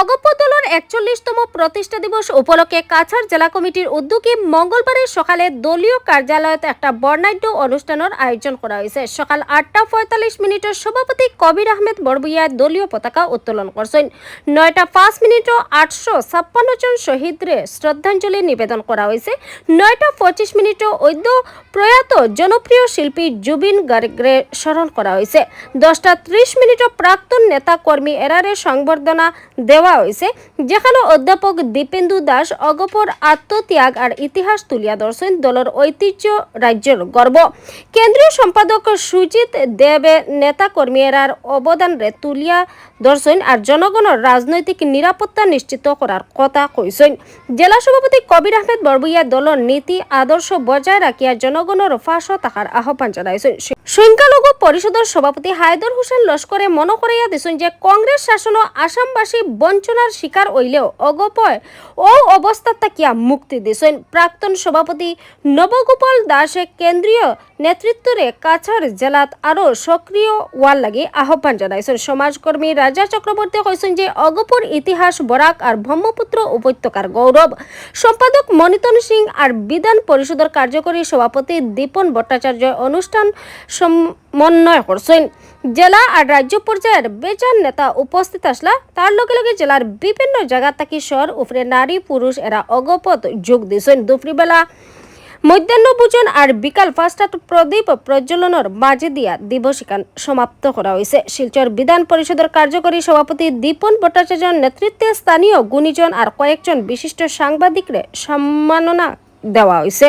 অগপ্য দলের একচল্লিশতম প্রতিষ্ঠা দিবস উপলক্ষে কাছাড় জেলা কমিটির উদ্যোগে মঙ্গলবারের সকালে দলীয় কার্যালয়ত একটা বর্ণাঢ্য অনুষ্ঠানের আয়োজন করা হয়েছে। সকাল আটটা পঁয়তাল্লিশ মিনিটের সভাপতি কবির আহমেদ বড়বুইয়া দলীয় পতাকা উত্তোলন করছেন। নয়টা পাঁচ মিনিটও আটশো ছাপ্পান্ন জন শহীদরে শ্রদ্ধাঞ্জলি নিবেদন করা হয়েছে। নয়টা পঁচিশ মিনিটও ঐদ্য প্রয়াত জনপ্রিয় শিল্পী জুবিন গার্গরে স্মরণ করা হয়েছে। দশটা ত্রিশ মিনিটও প্রাক্তন নেতা কর্মী এরারে সংবর্ধনা দেওয়া হয়েছে যেখানে অধ্যাপক দীপেন্দু দাস অগপর আত্মত্যাগ আর ইতিহাস তুলিয়া ধরছেন দলের ঐতিহ্য রাজ্যের গর্ব। কেন্দ্রীয় সম্পাদক সুজিত দেবে নেতা কর্মীরার অবদানরে তুলিয়া ধরছেন আর জনগণের রাজনৈতিক নিরাপত্তা নিশ্চিত করার কথা কইছেন। জেলা সভাপতি কবির আহমেদ বরবুইয়া দলের নীতি, আদর্শ বজায় রাখিয়া জনগণের ফাঁস থাকার আহ্বান জানাইছেন। সংখ্যালঘু পরিষদের সভাপতি হায়দর হোসেন লস্করে মনে করাইয়া দিছেন যে, কংগ্রেস শাসন আসামবাসী বঞ্চনার শিকার হইলেও অগপয় ও অবস্থা তাকিয়া মুক্তি দিছেন প্রাক্তন সভাপতি নবগোপাল দাসে কেন্দ্রীয় নেতৃত্বরে কাছাড় জেলাত আরও সক্রিয় ওয়ার লাগি আহ্বান জানাইছেন। সমাজকর্মী রাজা চক্রবর্তী কইছেন যে অগপুর ইতিহাস বরাক আর ব্রহ্মপুত্র উপত্যকার গৌরব সম্পাদক মনিতন সিং আর বিধান পরিষদের কার্যকরী সভাপতি দীপন ভট্টাচার্য অনুষ্ঠান সমন্বয় করছেন জেলা আর রাজ্য পর্যায়ের বেজান নেতা উপস্থিত আসলা। তার লগে লগে জেলার বিভিন্ন জায়গা থাকি শহর উপরে নারী পুরুষ এরা অগপত যোগ দিছেন দুপুরবেলা। মধ্যাহ্ন ভোজন আর বিকাল পাঁচটাত প্রদীপ প্রজ্বলনের মাঝে দিয়া দিবসিকান সমাপ্ত করা হয়েছে শিলচর বিধান পরিষদের কার্যকরী সভাপতি দীপন ভট্টাচার্যের নেতৃত্বে স্থানীয় গুণীজন আর কয়েকজন বিশিষ্ট সাংবাদিকরে সম্মাননা দেওয়া হয়েছে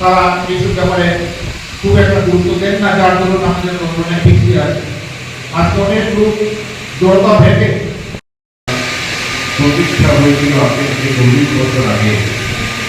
তারা এইসব ব্যাপারে খুব একটা গুরুত্ব দেন না, যার দরুন আমাদের অনেক পিছিয়ে আছে আজকে অনেক লোক জড়তা ভেঙে প্রতিষ্ঠা হয়েছিল আজকে থেকে চল্লিশ বছর আগে।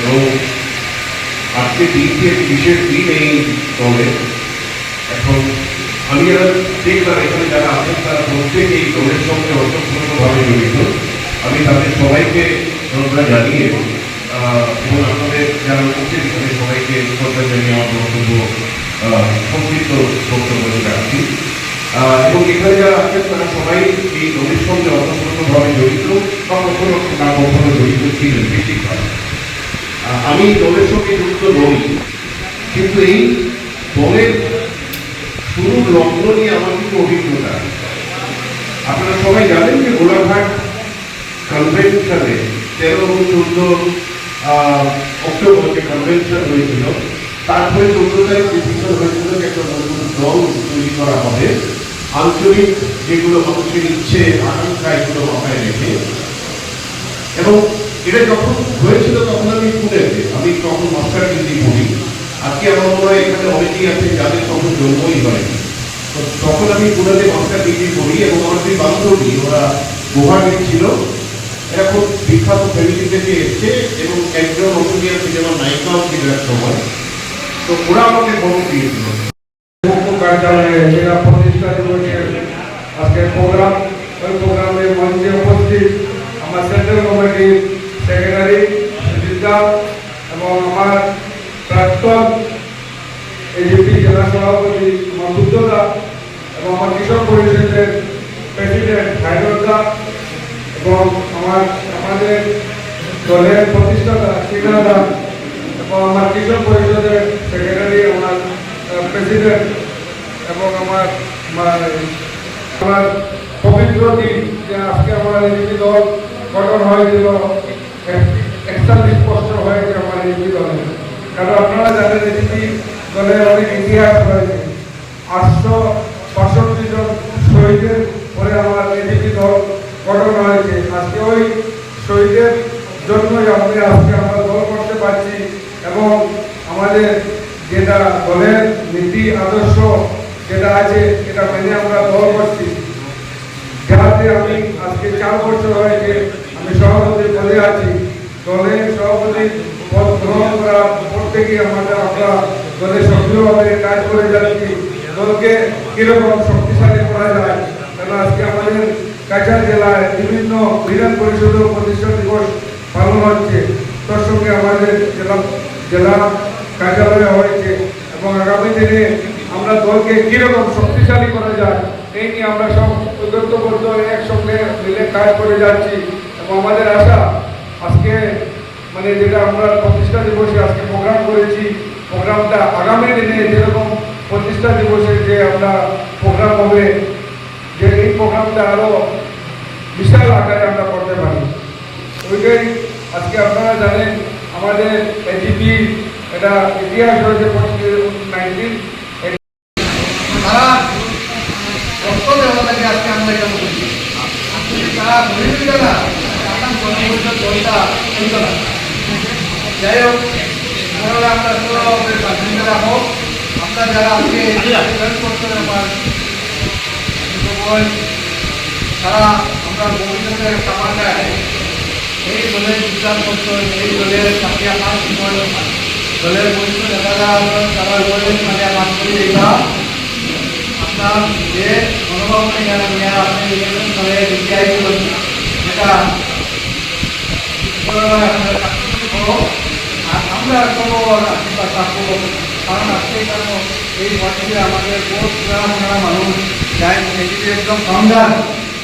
এবং আজকে দিনটি একটি বিশেষ দিন এই দলে। এখন আমি যারা দেখলাম, এখানে যারা আছেন, তারা প্রত্যেক এই দলের সঙ্গে অসম্পূর্ণভাবে জড়িত। আমি তাদের সবাইকে শ্রদ্ধা জানিয়ে এবং আপনাদের যারা উপস্থিত এখানে সবাইকে শ্রদ্ধা জানিয়ে আমার বক্তব্য সংক্ষিপ্ত বক্তব্য রাখছি এবং এখানে যারা আছেন তারা সবাই এই দলের সঙ্গে অসম্পূর্ণভাবে জড়িত বা কখনো না কখনো জড়িত ছিলেন বেশিরভাগ আমি দলের সঙ্গে যুক্ত নই কিন্তু এই দলের শুরু লগ্ন নিয়ে আমার কিছু অভিজ্ঞতা আপনারা সবাই জানেন যে গোলাঘাট কনভেনশনে তেরো চোদ্দ অক্টোবর যে কনভেনশন হয়েছিল তারপরে চোদ্দ তারিখ ডিসিশন হয়েছিল যে একটা নতুন দল তৈরি করা হবে। আঞ্চলিক যেগুলো মানুষের ইচ্ছে, আকাঙ্ক্ষা, এগুলো মাথায় রেখে। এবং এটা যখন হয়েছিল তখন আমি পুনেতে আমি তখন মাস্টার ডিগ্রি পড়ি। আজকে আমার মনে হয় এখানে অনেকেই আছে যাদের তখন জন্মই হয়নি। তখন আমি পুনেতে মাস্টার ডিগ্রি পড়ি এবং আমার দুই বান্ধবী, ওরা গুয়াহাটি ছিল। এরা খুব বিখ্যাত ফ্যামিলি থেকে এসছে এবং একজন অসুবিধা সিনেমার নায়িকাও ছিল এক সময় তো ওরা আমাকে বড় দিয়েছিল। মুখ্য কার্যালয়ে জেলা প্রতিষ্ঠা দিবসের আজকের প্রোগ্রাম, ওই প্রোগ্রামে মঞ্চে উপস্থিত আমার সেন্ট্রাল কমিটির সেক্রেটারি সুজিতা এবং আমার প্রাক্তন এজিপি জেলা সভাপতি আমার বুদ্ধদা এবং আমার কৃষক পরিষদের প্রেসিডেন্ট হায়দরদা এবং আমার আমাদের দলের প্রতিষ্ঠাতা শ্রীনাথা এবং আমার কৃষক পরিষদের সেক্রেটারি আমার প্রেসিডেন্ট এবং আমার আমার- পবিত্র দিন যে আজকে আমার এই দল গঠন হয়েছিল একচল্লিশ বছর হয়েছে আমার এই দলে। কারণ আপনারা জানেন এই দলের অনেক ইতিহাস রয়েছে। আটশো বাষট্টি জন শহীদের পরে আমার এডিপি দল গঠন হয়েছে আজকে ওই শহীদের জন্যই আমি আজকে আমরা দল করতে পারছি এবং আমাদের যেটা দলের নীতি, আদর্শ যেটা আছে, এটা মেনে আমরা দল করছি। যাতে আমি আজকে চার বছর হয়েছে আমি সভাপতি পদে আছি। দলের সভাপতি পদ গ্রহণ করার পর থেকে আমাদের আমরা দলে সক্রিয়ভাবে কাজ করে যাচ্ছি। দলকে কীরকম শক্তিশালী করা যায় কারণ আজকে আমাদের কাছাড় জেলায় বিভিন্ন বিধান পরিষদ ও প্রতিষ্ঠা দিবস পালন হচ্ছে। তার সঙ্গে আমাদের জেলা জেলা কার্যালয়ে হয়েছে এবং আগামী দিনে আমরা দলকে কীরকম শক্তিশালী করা যায়, এই নিয়ে আমরা সব ঐক্যবদ্ধ একসঙ্গে মিলে কাজ করে যাচ্ছি। এবং আমাদের আশা, আজকে মানে যেটা আমরা প্রতিষ্ঠা দিবসে আজকে প্রোগ্রাম করেছি, প্রোগ্রামটা আগামী দিনে যেরকম প্রতিষ্ঠা দিবসে যে আমরা প্রোগ্রাম হবে, যে এই প্রোগ্রামটা আরও বিশাল আকারে আমরা করতে পারি। ওইটাই আজকে আপনারা জানেন আমাদের এজিপি এটা ইতিহাস রয়েছে নাইনটিন তারা আজকে আমরা তারা দলটা না যাই হোক ওনারা আমরা আমরা যারা আজকে জয়েন করতে আমার তারা আমরা ভবিষ্যতের কামান্ডায় এই দলের যোগদান করতো এই দলের চাকরি আমার সময় দলের বরিষ্ঠ নেতারা আছেন, তারা বলেন মানে আমার করে এটা আপনার যে মনোভাব এখানে নিয়ে আপনি করে বিদ্যায় যেটা আর আমরা কোনো আশীর্বাদ থাকব কারণ আজকে কেন এই মঞ্চে আমাদের পুরানা পুরানা মানুষ যাই একদম ফাউন্ডার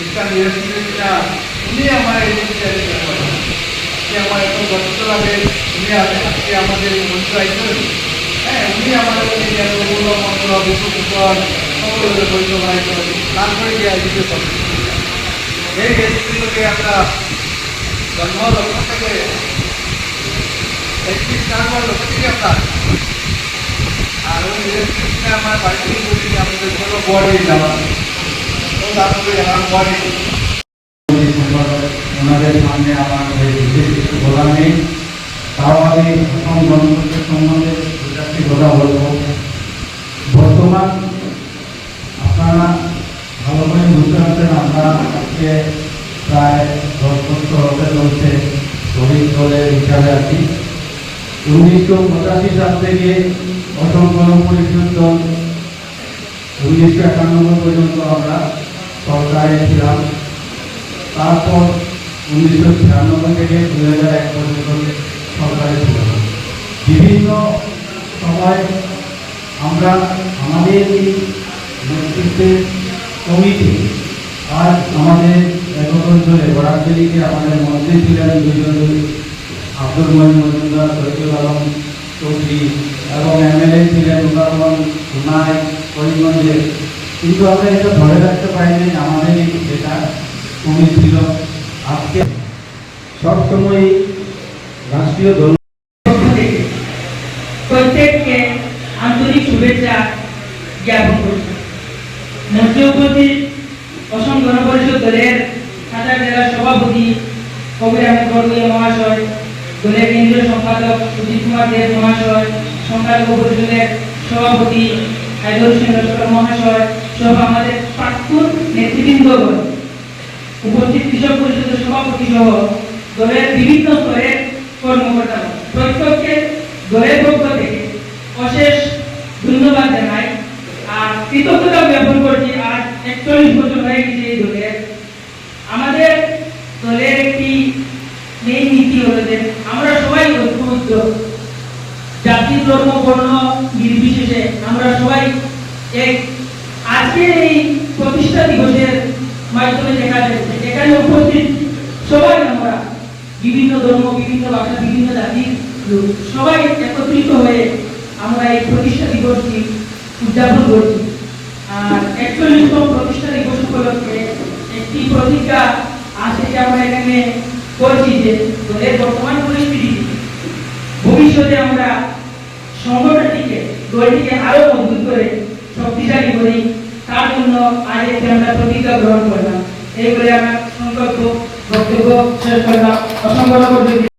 ইসলাম ইউনিভার্সিটিটা উনি আমার এই আজকে আমার এত গর্বিত লাগে, উনি আজকে আজকে আমাদের মঞ্চ আইসেন হ্যাঁ উনি আমাদের মন্ত্র বিশ্বকুমার সকলের বৈধ বানাইতে নাম করে দিয়ে আয়োজিত করে এই এসপিগুলোকে আমরা জন্ম লক্ষ্য থেকে একটি তারপর লক্ষ্য থেকে আপনার আর ওই আমার বাড়িতে আমাদের কোনো বডি যাওয়া ও তারপরে আমার বডি ওনাদের সামনে আমার বিশেষ কিছু বলার নেই তাও আমি অসম গণতন্ত্রের সম্বন্ধে দু চারটি কথা বলব। বর্তমান আপনারা ভালো করে বুঝতে পারছেন আমরা আজকে প্রায় দশ বছর হতে চলছে শহীদ দলের হিসাবে আছি উনিশশো পঁচাশি সাল থেকে অসম গণ পরিষদ দল উনিশশো একানব্বই পর্যন্ত আমরা সরকারে ছিলাম। তারপর উনিশশো ছিয়ানব্বই থেকে দুই হাজার এক পর্যন্ত সরকারে ছিলাম। বিভিন্ন সময় আমরা আমাদের এই নেতৃত্বের কমিটি আজ আমাদের একজন ধরে বরাকবেলিতে আমাদের মন্ত্রী ছিলেন দুজন আব্দুল মহিম মজুমদার সৈয়দ আলম চৌধুরী এবং এমএলএ ছিলেন উদাহরণ সোনাই করিমগঞ্জে কিন্তু আমরা এটা ধরে রাখতে পারিনি আমাদের যেটা কমি ছিল আজকে। সবসময় রাষ্ট্রীয় দল প্রত্যেককে আন্তরিক শুভেচ্ছা জ্ঞাপন করছি। অসম গণপরিষদ দলের সাঁতার সভাপতি কবির আহমেদ বরগুয়া মহাশয়, দলের কেন্দ্রীয় সম্পাদক সুজিত কুমার দেব মহাশয়, সংখ্যালঘু পরিষদের সভাপতি হায়দর হোসেন মহাশয় সহ আমাদের প্রাক্তন নেতৃবৃন্দগণ উপস্থিত কৃষক পরিষদের সভাপতি সহ দলের বিভিন্ন স্তরের কর্মকর্তা প্রত্যেককে দলের পক্ষ থেকে অশেষ ধন্যবাদ জানাই। আর কৃতজ্ঞতা জ্ঞাপন করছি, আজ একচল্লিশ বছর হয়ে গেছে এই দলের। আমাদের দলের একটি মেইন নীতি হলো যে আমরা সবাই ঐক্যবদ্ধ। জাতি, ধর্ম, বর্ণ নির্বিশেষে আমরা সবাই এক। আজকের এই প্রতিষ্ঠা দিবসের মাধ্যমে দেখা যাচ্ছে এখানে উপস্থিত সবাই আমরা, বিভিন্ন ধর্ম, বিভিন্ন ভাষা, বিভিন্ন জাতির লোক, সবাই একত্রিত হয়ে আমরা এই প্রতিষ্ঠা দিবসটি উদযাপন করছি। আর একচল্লিশতম প্রতিষ্ঠা দিবস উপলক্ষে একটি প্রতিজ্ঞা আজ থেকে আমরা এখানে করছি যে দলের বর্তমান পরিস্থিতি। ভবিষ্যতে আমরা সংগঠনটিকে, দলটিকে আরও মজবুত করে শক্তিশালী করি তার জন্য আজ একটি আমরা প্রতিজ্ঞা গ্রহণ করলাম এই আমার সংকল্প বক্তব্য শেষ করলাম অসংখ্য।